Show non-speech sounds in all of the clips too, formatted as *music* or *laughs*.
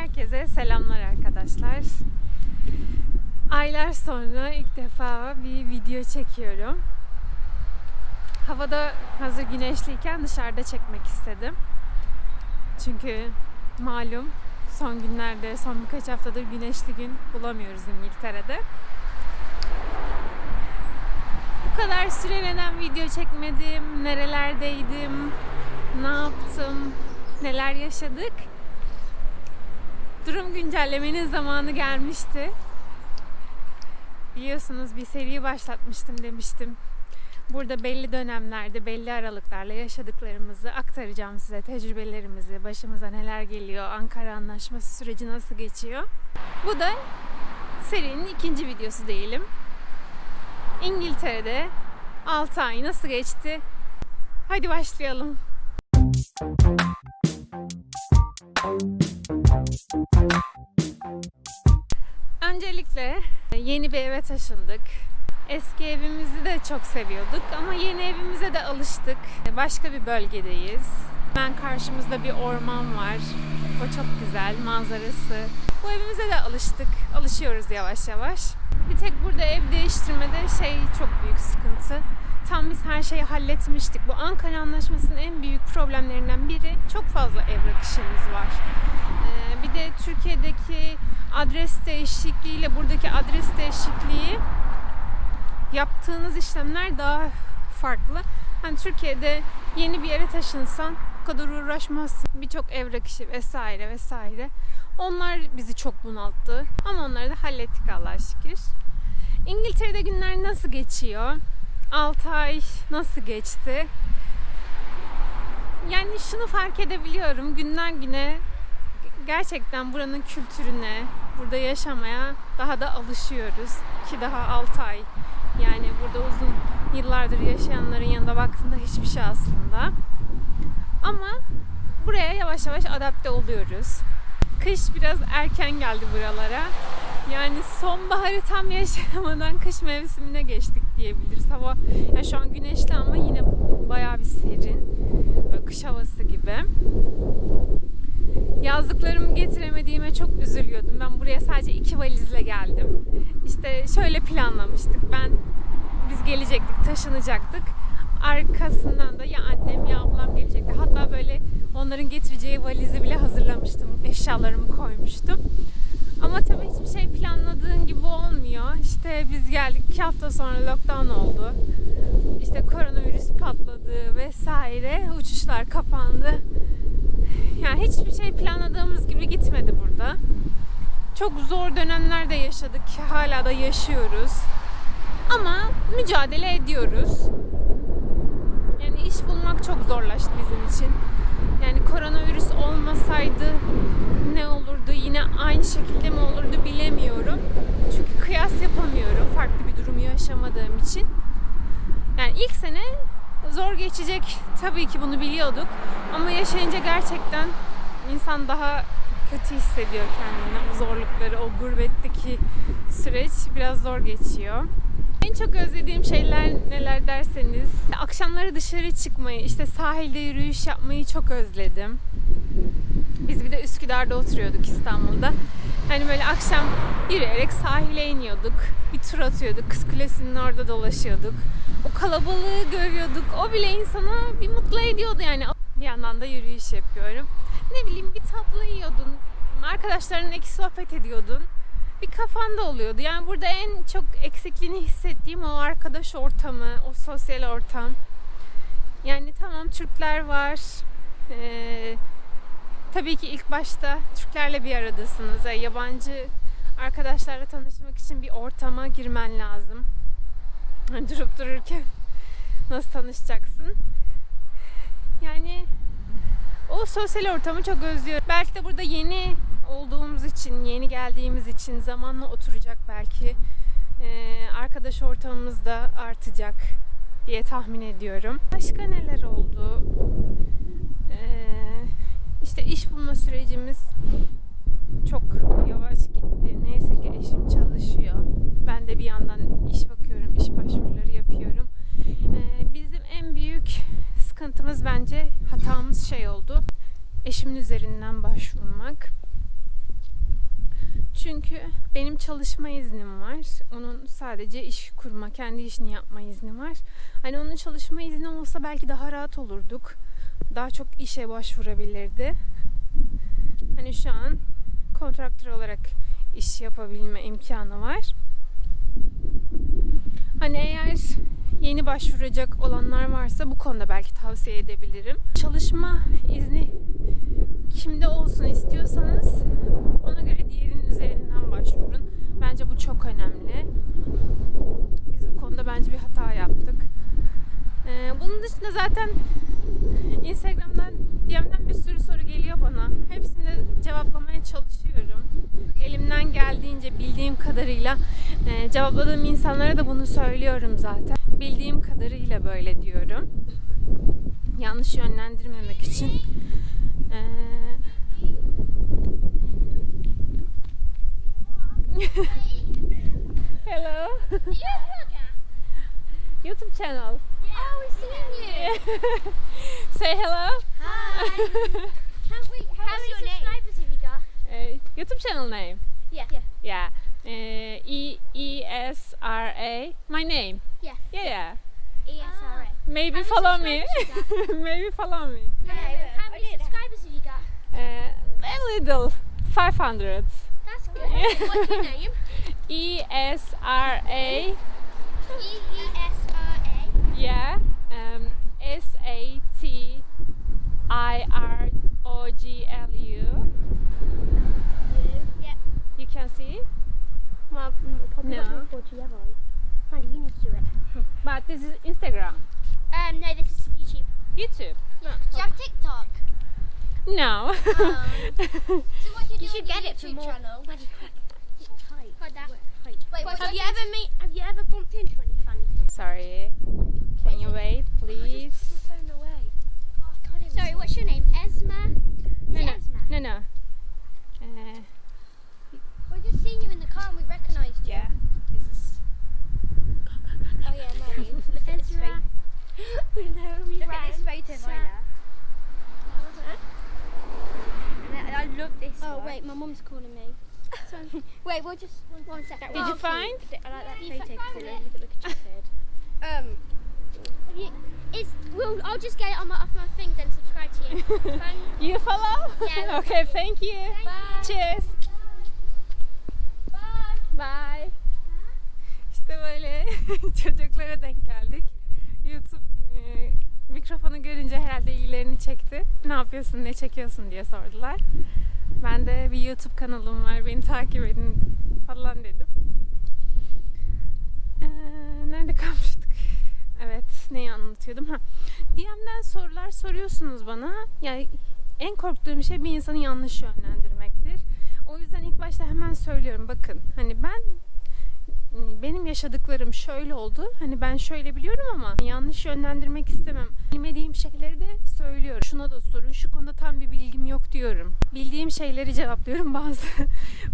Herkese selamlar arkadaşlar. Aylar sonra ilk defa bir video çekiyorum. Havada hazır güneşliyken dışarıda çekmek istedim. Çünkü malum son günlerde, son birkaç haftadır güneşli gün bulamıyoruz İngiltere'de. Bu kadar süre neden video çekmedim, nerelerdeydim, ne yaptım, neler yaşadık durum güncellemenin zamanı gelmişti. Biliyorsunuz bir seri başlatmıştım demiştim. Burada belli dönemlerde, belli aralıklarla yaşadıklarımızı aktaracağım size. Tecrübelerimizi, başımıza neler geliyor, Ankara Anlaşması süreci nasıl geçiyor. Bu da serinin ikinci videosu diyelim. İngiltere'de 6 ay nasıl geçti? Hadi başlayalım. Öncelikle yeni bir eve taşındık. Eski evimizi de çok seviyorduk ama yeni evimize de alıştık. Başka bir bölgedeyiz. Hemen karşımızda bir orman var. O çok güzel manzarası. Bu evimize de alıştık. Alışıyoruz yavaş yavaş. Bir tek burada ev değiştirmede şey çok büyük sıkıntı. Tam biz her şeyi halletmiştik. Bu Ankara Anlaşması'nın en büyük problemlerinden biri çok fazla evrak işiniz var. Ee, bir de Türkiye'deki adres değişikliğiyle buradaki adres değişikliği yaptığınız işlemler daha farklı. Hani Türkiye'de yeni bir yere taşınsan bu kadar uğraşmazsın. Birçok evrak işi vesaire vesaire. Onlar bizi çok bunalttı. Ama onları da hallettik Allah'a şükür. İngiltere'de günler nasıl geçiyor? 6 ay nasıl geçti? Yani şunu fark edebiliyorum. Günden güne gerçekten buranın kültürüne, burada yaşamaya daha da alışıyoruz. Ki daha 6 ay. Yani burada uzun yıllardır yaşayanların yanında baktığında hiçbir şey aslında. Ama buraya yavaş yavaş adapte oluyoruz. Kış biraz erken geldi buralara. Yani sonbaharı tam yaşayamadan kış mevsimine geçtik diyebiliriz. Hava yani şu an güneşli ama yine bayağı bir serin. Böyle kış havası gibi. Yazlıklarımı getiremediğime çok üzülüyordum. Ben buraya sadece iki valizle geldim. İşte şöyle planlamıştık. Ben biz gelecektik, taşınacaktık. Arkasından da ya annem ya ablam gelecekti. Hatta böyle onların getireceği valizi bile hazırlamıştım. Eşyalarımı koymuştum. Ama tabii hiçbir şey planladığın gibi olmuyor. İşte biz geldik iki hafta sonra lockdown oldu. İşte koronavirüs patladı vesaire. Uçuşlar kapandı. Yani hiçbir şey planladığımız gibi gitmedi burada. Çok zor dönemler de yaşadık. Hala da yaşıyoruz. Ama mücadele ediyoruz. Yani iş bulmak çok zorlaştı bizim için. Yani koronavirüs olmasaydı ne olurdu? Yine aynı şekilde mi olurdu bilemiyorum. Çünkü kıyas yapamıyorum farklı bir durumu yaşamadığım için. Yani ilk sene zor geçecek tabii ki bunu biliyorduk. Ama yaşayınca gerçekten insan daha kötü hissediyor kendini. O zorlukları, o gurbetteki süreç biraz zor geçiyor. En çok özlediğim şeyler neler derseniz akşamları dışarı çıkmayı, işte sahilde yürüyüş yapmayı çok özledim. Biz bir de Üsküdar'da oturuyorduk İstanbul'da. Hani böyle akşam yürüyerek sahile iniyorduk. Bir tur atıyorduk. Kız Kulesi'nin orada dolaşıyorduk. O kalabalığı görüyorduk. O bile insana bir mutlu ediyordu yani. Bir yandan da yürüyüş yapıyorum. Ne bileyim bir tatlı yiyordun. Arkadaşlarınla iki sohbet ediyordun bir kafanda oluyordu. Yani burada en çok eksikliğini hissettiğim o arkadaş ortamı, o sosyal ortam. Yani tamam Türkler var. Ee, tabii ki ilk başta Türklerle bir aradasınız. Yani yabancı arkadaşlarla tanışmak için bir ortama girmen lazım. *laughs* Durup dururken *laughs* nasıl tanışacaksın? Yani o sosyal ortamı çok özlüyorum. Belki de burada yeni olduğumuz için, yeni geldiğimiz için zamanla oturacak belki. Ee, arkadaş ortamımız da artacak diye tahmin ediyorum. Başka neler oldu? Ee, işte iş bulma sürecimiz çok yavaş gitti. Neyse ki eşim çalışıyor. Ben de bir yandan iş bakıyorum, iş başvuruları yapıyorum. Ee, bizim en büyük sıkıntımız bence hatamız şey oldu. Eşimin üzerinden başvurmak. Çünkü benim çalışma iznim var. Onun sadece iş kurma, kendi işini yapma izni var. Hani onun çalışma izni olsa belki daha rahat olurduk. Daha çok işe başvurabilirdi. Hani şu an kontraktör olarak iş yapabilme imkanı var. Hani eğer yeni başvuracak olanlar varsa bu konuda belki tavsiye edebilirim. Çalışma izni kimde olsun istiyorsanız ona göre diğerinin üzerinden başvurun. Bence bu çok önemli. Biz bu konuda bence bir hata yaptık. Ee, bunun dışında zaten Instagram'dan, DM'den bir sürü soru geliyor bana. Hepsini cevaplamaya çalışıyorum. Elimden geldiğince bildiğim kadarıyla e, cevapladığım insanlara da bunu söylüyorum zaten. Bildiğim kadarıyla böyle diyorum. Yanlış yönlendirmemek için. Ee, *laughs* Say hello. Hi. *laughs* How, wait, how many your name? subscribers have you got? Uh, YouTube channel name. Yeah. Yeah. Yeah. Uh, e E S R A. My name. Yeah. Yeah, yeah. ESRA. Maybe How follow me. Maybe follow me. *laughs* Yeah. How many subscribers have you got? Uh, a little. 500. That's good. What's your name? E S R A. E E S R A. Yeah. Um, S A T I R O G L U. Yeah. You can see? Well, probably No. not to record you, have I? Mandy, to it. *laughs* But this is Instagram. Um, no, this is YouTube. YouTube. No. Do you have TikTok? No. Oh. *laughs* So what do you, You should on get your it for YouTube more. channel? Mandy, quick. Height. Like that. Height. Wait, what's have you ever meet? Have you ever bumped into any fans? Sorry. Can you wait, please? phone away. Oh, I can't Sorry, what's your name? Esma? No, no. Esma? No, no. Uh, We've just seen you in the car and we recognised you. yeah. This is. Oh yeah, Mandy. *laughs* Look at this Ezra. photo. *laughs* no, we Look at this photo, Sa- Viola. And I, I love this Oh one. wait, my mum's calling me. So, *laughs* wait, we'll just one, one second. Did you find? I like that You photo because it it? made me look at your head. Um, Have you, it's, well, I'll just get it on my, off my thing then subscribe to you. *laughs* Fine. You follow? Yeah. *laughs* okay, thank you. Bye. Cheers. Bye. Bye. İşte böyle *laughs* çocuklara denk geldik. YouTube e, mikrofonu görünce herhalde ilgilerini çekti. Ne yapıyorsun, ne çekiyorsun diye sordular. Ben de bir YouTube kanalım var, beni takip edin falan dedim. Ee, nerede kalmıştık? Evet, neyi anlatıyordum? Ha. DM'den sorular soruyorsunuz bana. Yani en korktuğum şey bir insanı yanlış yönlendirmektir. O yüzden ilk başta hemen söylüyorum. Bakın hani ben benim yaşadıklarım şöyle oldu. Hani ben şöyle biliyorum ama yanlış yönlendirmek istemem. Bilmediğim şeyleri de söylüyorum. Şuna da sorun. Şu konuda tam bir bilgim yok diyorum. Bildiğim şeyleri cevaplıyorum. *laughs* Bazı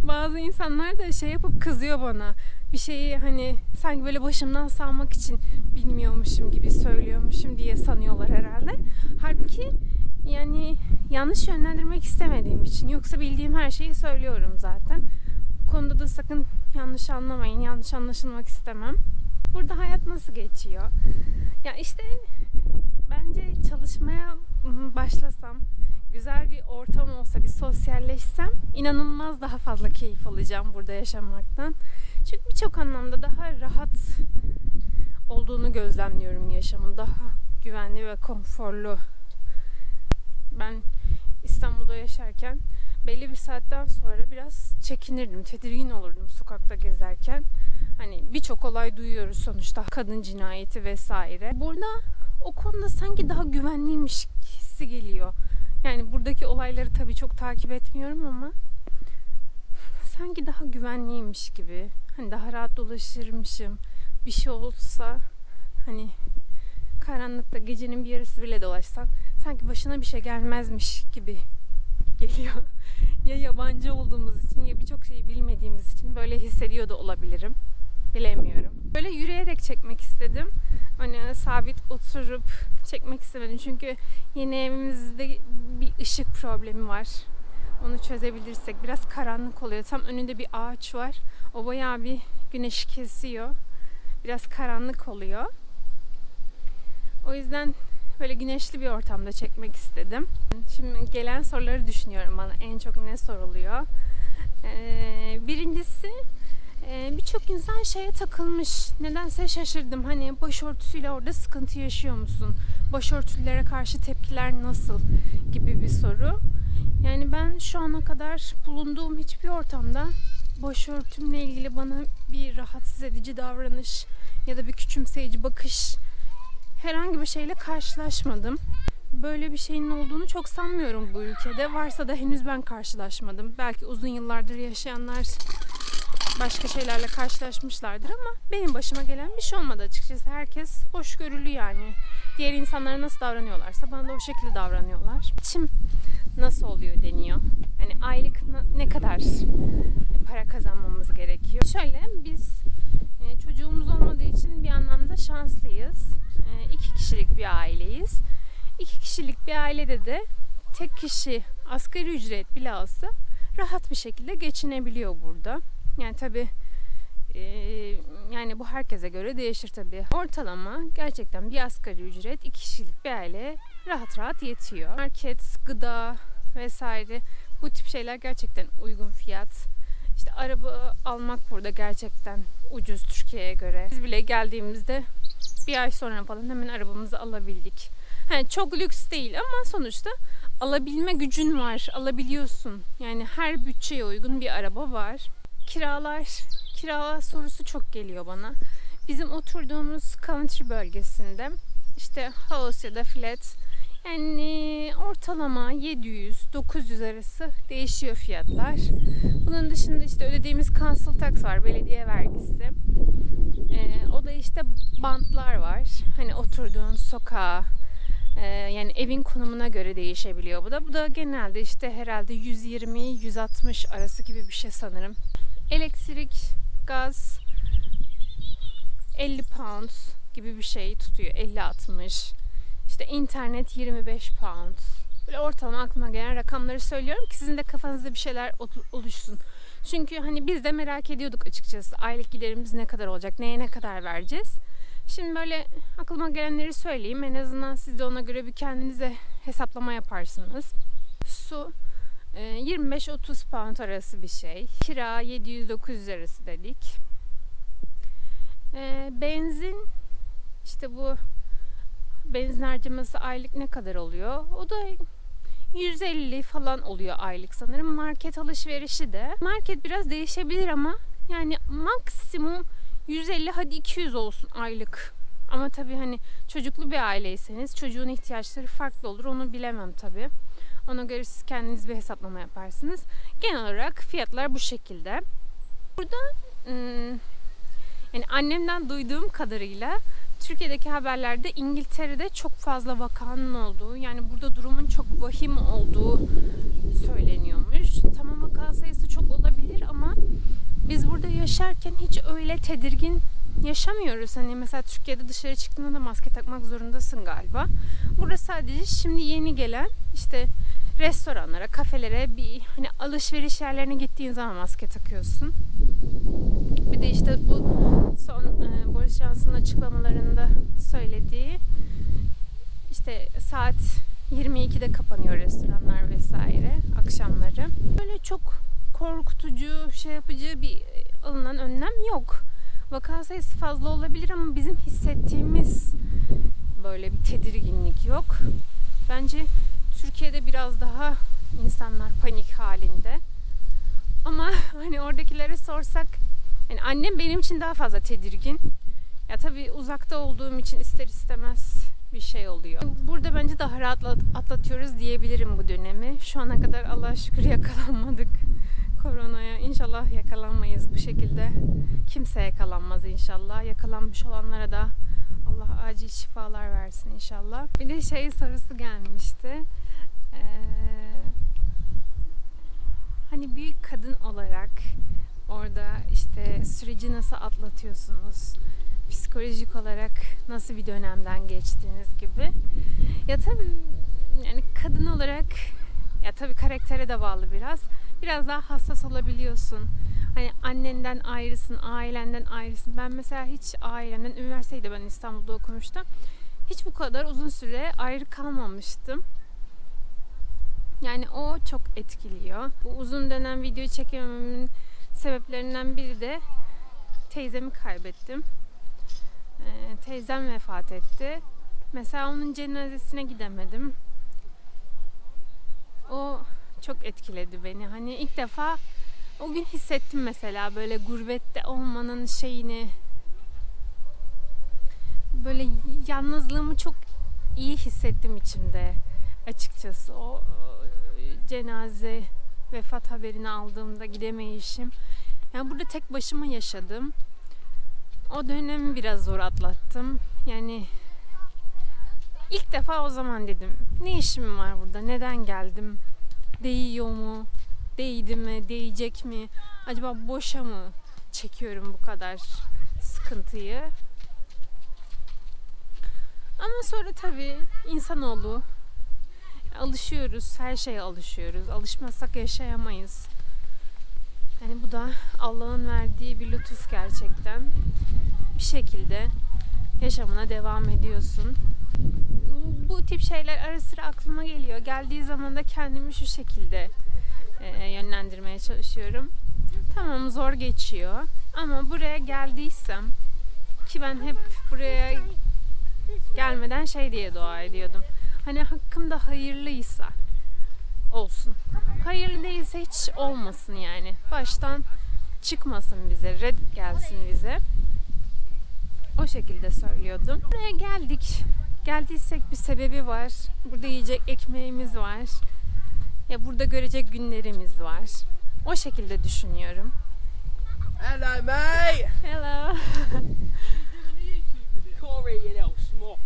bazı insanlar da şey yapıp kızıyor bana. Bir şeyi hani sanki böyle başımdan salmak için bilmiyormuşum gibi söylüyormuşum diye sanıyorlar herhalde. Halbuki yani yanlış yönlendirmek istemediğim için. Yoksa bildiğim her şeyi söylüyorum zaten. Konuda da sakın yanlış anlamayın. Yanlış anlaşılmak istemem. Burada hayat nasıl geçiyor? Ya işte bence çalışmaya başlasam, güzel bir ortam olsa, bir sosyalleşsem inanılmaz daha fazla keyif alacağım burada yaşamaktan. Çünkü birçok anlamda daha rahat olduğunu gözlemliyorum yaşamın. Daha güvenli ve konforlu. Ben İstanbul'da yaşarken belli bir saatten sonra biraz çekinirdim, tedirgin olurdum sokakta gezerken. Hani birçok olay duyuyoruz sonuçta kadın cinayeti vesaire. Burada o konuda sanki daha güvenliymiş hissi geliyor. Yani buradaki olayları tabii çok takip etmiyorum ama sanki daha güvenliymiş gibi. Hani daha rahat dolaşırmışım. Bir şey olsa hani karanlıkta gecenin bir yarısı bile dolaşsan sanki başına bir şey gelmezmiş gibi geliyor. *laughs* ya yabancı olduğumuz için ya birçok şeyi bilmediğimiz için böyle hissediyor da olabilirim. Bilemiyorum. Böyle yürüyerek çekmek istedim. Hani sabit oturup çekmek istemedim. Çünkü yeni evimizde bir ışık problemi var. Onu çözebilirsek. Biraz karanlık oluyor. Tam önünde bir ağaç var. O bayağı bir güneşi kesiyor. Biraz karanlık oluyor. O yüzden böyle güneşli bir ortamda çekmek istedim. Şimdi gelen soruları düşünüyorum bana. En çok ne soruluyor? Ee, birincisi e, birçok insan şeye takılmış. Nedense şaşırdım. Hani başörtüsüyle orada sıkıntı yaşıyor musun? Başörtülere karşı tepkiler nasıl? Gibi bir soru. Yani ben şu ana kadar bulunduğum hiçbir ortamda başörtümle ilgili bana bir rahatsız edici davranış ya da bir küçümseyici bakış herhangi bir şeyle karşılaşmadım. Böyle bir şeyin olduğunu çok sanmıyorum bu ülkede. Varsa da henüz ben karşılaşmadım. Belki uzun yıllardır yaşayanlar başka şeylerle karşılaşmışlardır ama benim başıma gelen bir şey olmadı açıkçası. Herkes hoşgörülü yani. Diğer insanlara nasıl davranıyorlarsa bana da o şekilde davranıyorlar. Çim nasıl oluyor deniyor. Hani aylık ne kadar para kazanmamız gerekiyor. Şöyle biz e, çocuğumuz olmadığı için bir anlamda şanslıyız. E, iki kişilik bir aileyiz. İki kişilik bir ailede de tek kişi asgari ücret bile alsa rahat bir şekilde geçinebiliyor burada. Yani tabi yani bu herkese göre değişir tabi. Ortalama gerçekten bir asgari ücret iki kişilik bir aileye rahat rahat yetiyor. Market, gıda vesaire bu tip şeyler gerçekten uygun fiyat. İşte araba almak burada gerçekten ucuz Türkiye'ye göre. Biz bile geldiğimizde bir ay sonra falan hemen arabamızı alabildik. Yani çok lüks değil ama sonuçta alabilme gücün var, alabiliyorsun. Yani her bütçeye uygun bir araba var. Kiralar, kira sorusu çok geliyor bana. Bizim oturduğumuz country bölgesinde işte house ya da flat yani ortalama 700-900 arası değişiyor fiyatlar. Bunun dışında işte ödediğimiz council tax var, belediye vergisi. Ee, o da işte bantlar var. Hani oturduğun sokağa, e, yani evin konumuna göre değişebiliyor bu da. Bu da genelde işte herhalde 120-160 arası gibi bir şey sanırım. Elektrik, gaz 50 pound gibi bir şey tutuyor. 50-60. İşte internet 25 pound. Böyle ortalama aklıma gelen rakamları söylüyorum ki sizin de kafanızda bir şeyler oluşsun. Çünkü hani biz de merak ediyorduk açıkçası. Aylık giderimiz ne kadar olacak? Neye ne kadar vereceğiz? Şimdi böyle aklıma gelenleri söyleyeyim. En azından siz de ona göre bir kendinize hesaplama yaparsınız. Su 25-30 pound arası bir şey. Kira 700-900 arası dedik. E, benzin işte bu benzin harcaması aylık ne kadar oluyor? O da 150 falan oluyor aylık sanırım. Market alışverişi de. Market biraz değişebilir ama yani maksimum 150 hadi 200 olsun aylık. Ama tabii hani çocuklu bir aileyseniz çocuğun ihtiyaçları farklı olur. Onu bilemem tabii. Ona göre siz kendiniz bir hesaplama yaparsınız. Genel olarak fiyatlar bu şekilde. Burada yani annemden duyduğum kadarıyla Türkiye'deki haberlerde İngiltere'de çok fazla vakanın olduğu, yani burada durumun çok vahim olduğu söyleniyormuş. Tamam vaka sayısı çok olabilir ama biz burada yaşarken hiç öyle tedirgin yaşamıyoruz. Hani mesela Türkiye'de dışarı çıktığında da maske takmak zorundasın galiba. Burada sadece şimdi yeni gelen işte restoranlara, kafelere, bir hani alışveriş yerlerine gittiğin zaman maske takıyorsun. Bir de işte bu son e, Boris Johnson'ın açıklamalarında söylediği işte saat 22'de kapanıyor restoranlar vesaire akşamları. Böyle çok korkutucu, şey yapıcı bir alınan önlem yok. Vaka sayısı fazla olabilir ama bizim hissettiğimiz böyle bir tedirginlik yok. Bence Türkiye'de biraz daha insanlar panik halinde. Ama *laughs* hani oradakilere sorsak yani annem benim için daha fazla tedirgin. Ya tabii uzakta olduğum için ister istemez bir şey oluyor. Burada bence daha rahat atlatıyoruz diyebilirim bu dönemi. Şu ana kadar Allah'a şükür yakalanmadık koronaya. İnşallah yakalanmayız bu şekilde. Kimse yakalanmaz inşallah. Yakalanmış olanlara da Allah acil şifalar versin inşallah. Bir de şey sorusu gelmişti. Ee, hani büyük kadın olarak orada işte süreci nasıl atlatıyorsunuz? Psikolojik olarak nasıl bir dönemden geçtiğiniz gibi. Ya tabii yani kadın olarak Ya tabii karaktere de bağlı biraz. Biraz daha hassas olabiliyorsun. Hani annenden ayrısın, ailenden ayrısın. Ben mesela hiç ailemden, üniversitede ben İstanbul'da okumuştum. Hiç bu kadar uzun süre ayrı kalmamıştım. Yani o çok etkiliyor. Bu uzun dönem video çekemememin sebeplerinden biri de teyzemi kaybettim. Ee, teyzem vefat etti. Mesela onun cenazesine gidemedim. O çok etkiledi beni. Hani ilk defa o gün hissettim mesela böyle gurbette olmanın şeyini böyle yalnızlığımı çok iyi hissettim içimde açıkçası. O e, cenaze vefat haberini aldığımda gidemeyişim. Yani burada tek başıma yaşadım. O dönemi biraz zor atlattım. Yani ilk defa o zaman dedim. Ne işim var burada? Neden geldim? Değiyor mu? Değdi mi? Değecek mi? Acaba boşa mı çekiyorum bu kadar sıkıntıyı? Ama sonra tabii insanoğlu alışıyoruz. Her şeye alışıyoruz. Alışmazsak yaşayamayız. Yani bu da Allah'ın verdiği bir lütuf gerçekten. Bir şekilde yaşamına devam ediyorsun. Bu tip şeyler ara sıra aklıma geliyor. Geldiği zaman da kendimi şu şekilde e, yönlendirmeye çalışıyorum. Tamam zor geçiyor ama buraya geldiysem ki ben hep buraya gelmeden şey diye dua ediyordum. Hani hakkımda hayırlıysa olsun. Hayırlı değilse hiç olmasın yani. Baştan çıkmasın bize, red gelsin bize. O şekilde söylüyordum. Buraya geldik. Geldiysek bir sebebi var. Burada yiyecek ekmeğimiz var. Ya burada görecek günlerimiz var. O şekilde düşünüyorum. Hello, mate. Hello. Corey, you little smock.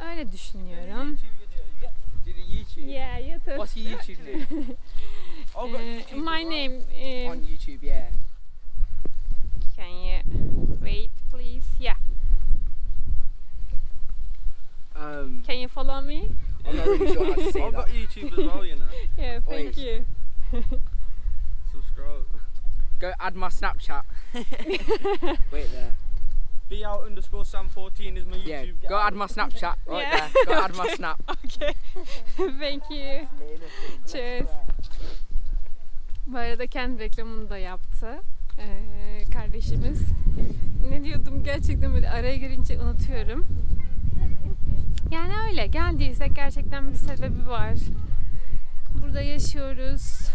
Ee, öyle düşünüyorum. YouTube? Yeah, YouTube. What's your YouTube name? *laughs* Uh, YouTube my name. On Um, YouTube, yeah. can you wait, please? Yeah. Um, Can you follow me? I'm not really sure how to say I've that. got YouTube as well, you know. *laughs* Yeah, thank Wait. you. *laughs* Subscribe. Go add my Snapchat. *laughs* Wait there. Be out underscore Sam 14 is my YouTube. Yeah, go add my Snapchat right Yeah. there. Go add my Snap. Okay. thank you. Cheers. Bu arada kendi reklamını da yaptı. Ee, kardeşimiz. Ne diyordum gerçekten böyle araya girince unutuyorum. Yani öyle geldiysek gerçekten bir sebebi var. Burada yaşıyoruz.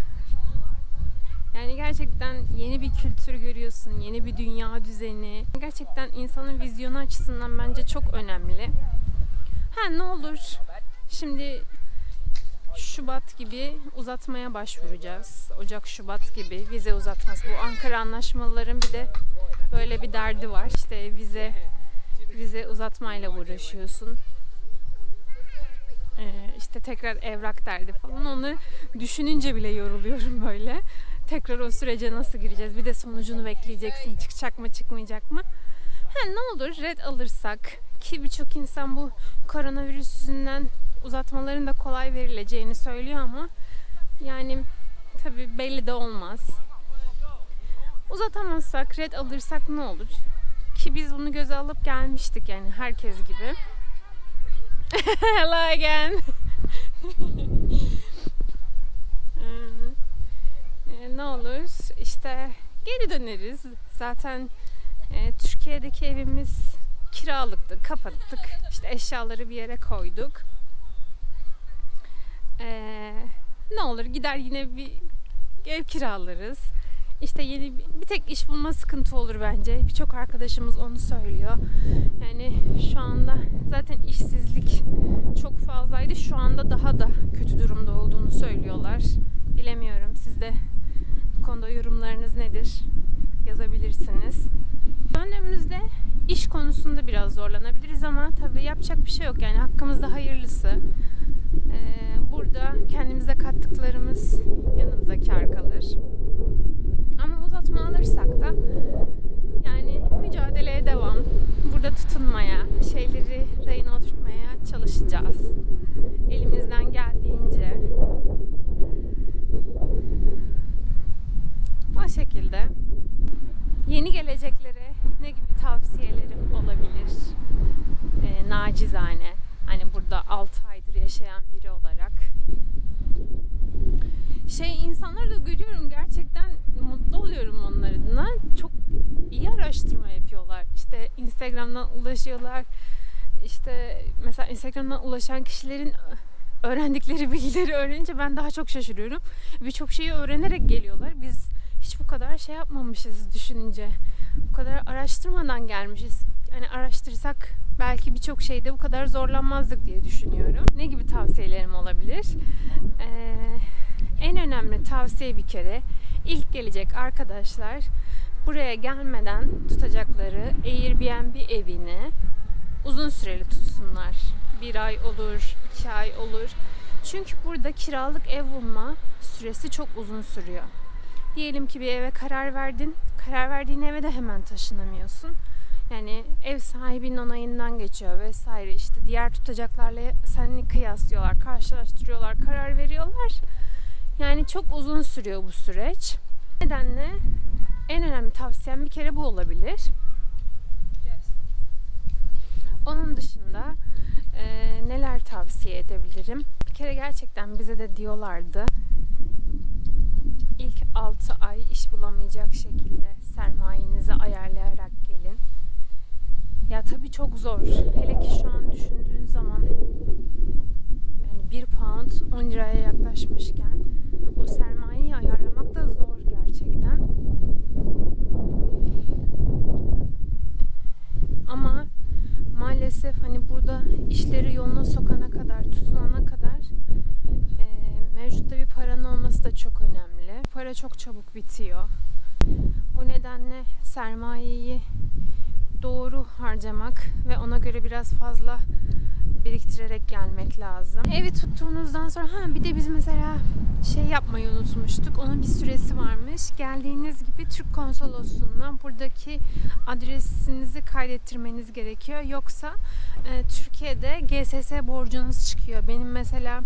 Yani gerçekten yeni bir kültür görüyorsun, yeni bir dünya düzeni. Gerçekten insanın vizyonu açısından bence çok önemli. Ha ne olur şimdi Şubat gibi uzatmaya başvuracağız. Ocak Şubat gibi vize uzatması. Bu Ankara anlaşmaların bir de böyle bir derdi var. İşte vize vize uzatmayla uğraşıyorsun. Ee, işte tekrar evrak derdi falan. Onu düşününce bile yoruluyorum böyle. Tekrar o sürece nasıl gireceğiz? Bir de sonucunu bekleyeceksin. Çıkacak mı çıkmayacak mı? Ha, ne olur red alırsak ki birçok insan bu koronavirüs yüzünden uzatmaların da kolay verileceğini söylüyor ama yani tabi belli de olmaz. Uzatamazsak, red alırsak ne olur? Ki biz bunu göze alıp gelmiştik yani herkes gibi. *laughs* Hello again. *laughs* Ee, e, ne olur işte geri döneriz. Zaten e, Türkiye'deki evimiz kiralıktı, kapattık. İşte eşyaları bir yere koyduk. Ee, ne olur gider yine bir ev kiralarız. İşte yeni bir, tek iş bulma sıkıntı olur bence. Birçok arkadaşımız onu söylüyor. Yani şu anda zaten işsizlik çok fazlaydı. Şu anda daha da kötü durumda olduğunu söylüyorlar. Bilemiyorum. Siz de bu konuda yorumlarınız nedir? Yazabilirsiniz. Döndüğümüzde iş konusunda biraz zorlanabiliriz ama tabii yapacak bir şey yok. Yani hakkımızda hayırlısı. şükür yaşayan biri olarak. Şey insanları da görüyorum gerçekten mutlu oluyorum onlar adına. Çok iyi araştırma yapıyorlar. İşte Instagram'dan ulaşıyorlar. İşte mesela Instagram'dan ulaşan kişilerin öğrendikleri bilgileri öğrenince ben daha çok şaşırıyorum. Birçok şeyi öğrenerek geliyorlar. Biz hiç bu kadar şey yapmamışız düşününce. Bu kadar araştırmadan gelmişiz. Yani araştırsak belki birçok şeyde bu kadar zorlanmazdık diye düşünüyorum. Ne gibi tavsiyelerim olabilir? Ee, en önemli tavsiye bir kere ilk gelecek arkadaşlar buraya gelmeden tutacakları Airbnb evini uzun süreli tutsunlar. Bir ay olur, iki ay olur. Çünkü burada kiralık ev bulma süresi çok uzun sürüyor. Diyelim ki bir eve karar verdin. Karar verdiğin eve de hemen taşınamıyorsun. Yani ev sahibinin onayından geçiyor vesaire. İşte diğer tutacaklarla seni kıyaslıyorlar, karşılaştırıyorlar, karar veriyorlar. Yani çok uzun sürüyor bu süreç. Nedenle en önemli tavsiyem bir kere bu olabilir. Onun dışında e, neler tavsiye edebilirim? Bir kere gerçekten bize de diyorlardı. İlk 6 ay iş bulamayacak şekilde sermayenizi ayarlayarak gelin. Ya tabii çok zor. Hele ki şu an düşündüğün zaman yani 1 pound 10 liraya yaklaşmışken o sermayeyi ayarlamak da zor gerçekten. Ama maalesef hani burada işleri yoluna sokana kadar, tutunana kadar e, mevcutta bir paranın olması da çok önemli. Para çok çabuk bitiyor. O nedenle sermayeyi doğru harcamak ve ona göre biraz fazla biriktirerek gelmek lazım. Evi tuttuğunuzdan sonra ha bir de biz mesela şey yapmayı unutmuştuk. Onun bir süresi varmış. Geldiğiniz gibi Türk konsolosluğuna buradaki adresinizi kaydettirmeniz gerekiyor. Yoksa e, Türkiye'de GSS borcunuz çıkıyor. Benim mesela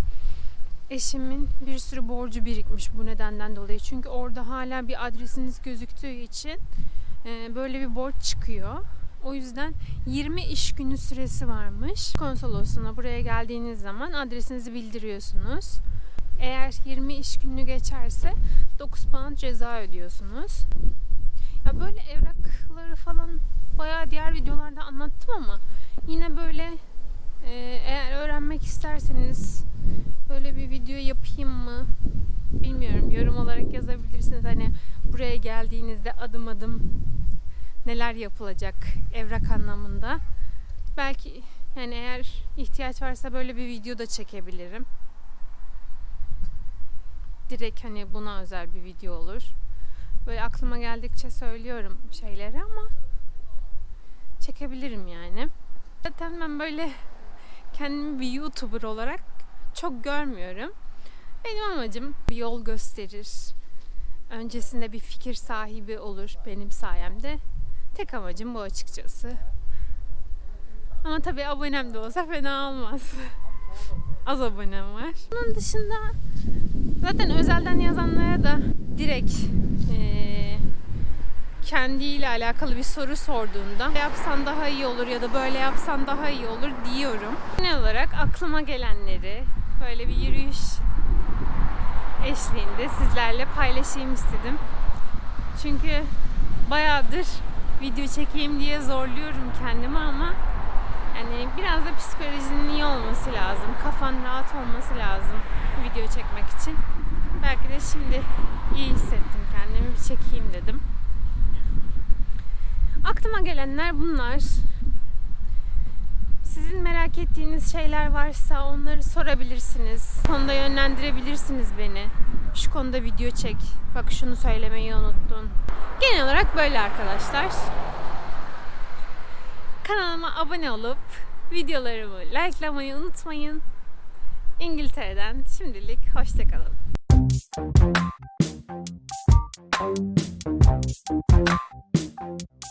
eşimin bir sürü borcu birikmiş bu nedenden dolayı. Çünkü orada hala bir adresiniz gözüktüğü için e, böyle bir borç çıkıyor. O yüzden 20 iş günü süresi varmış. Konsolosluğuna buraya geldiğiniz zaman adresinizi bildiriyorsunuz. Eğer 20 iş günü geçerse 9 pound ceza ödüyorsunuz. Ya böyle evrakları falan bayağı diğer videolarda anlattım ama yine böyle e, eğer öğrenmek isterseniz böyle bir video yapayım mı bilmiyorum yorum olarak yazabilirsiniz hani buraya geldiğinizde adım adım neler yapılacak evrak anlamında. Belki yani eğer ihtiyaç varsa böyle bir video da çekebilirim. Direkt hani buna özel bir video olur. Böyle aklıma geldikçe söylüyorum şeyleri ama çekebilirim yani. Zaten ben böyle kendimi bir YouTuber olarak çok görmüyorum. Benim amacım bir yol gösterir. Öncesinde bir fikir sahibi olur benim sayemde. Tek amacım bu açıkçası. Ama tabii abonem de olsa fena olmaz. *laughs* Az abonem var. Bunun dışında zaten özelden yazanlara da direkt eee kendiyle alakalı bir soru sorduğunda yapsan daha iyi olur ya da böyle yapsan daha iyi olur diyorum. Genel olarak aklıma gelenleri böyle bir yürüyüş eşliğinde sizlerle paylaşayım istedim. Çünkü bayağıdır video çekeyim diye zorluyorum kendimi ama yani biraz da psikolojinin iyi olması lazım. Kafan rahat olması lazım video çekmek için. Belki de şimdi iyi hissettim kendimi bir çekeyim dedim. Aklıma gelenler bunlar. Sizin merak ettiğiniz şeyler varsa onları sorabilirsiniz. Konuda yönlendirebilirsiniz beni şu konuda video çek. Bak şunu söylemeyi unuttun. Genel olarak böyle arkadaşlar. Kanalıma abone olup videolarımı likelamayı unutmayın. İngiltere'den şimdilik hoşçakalın. Thank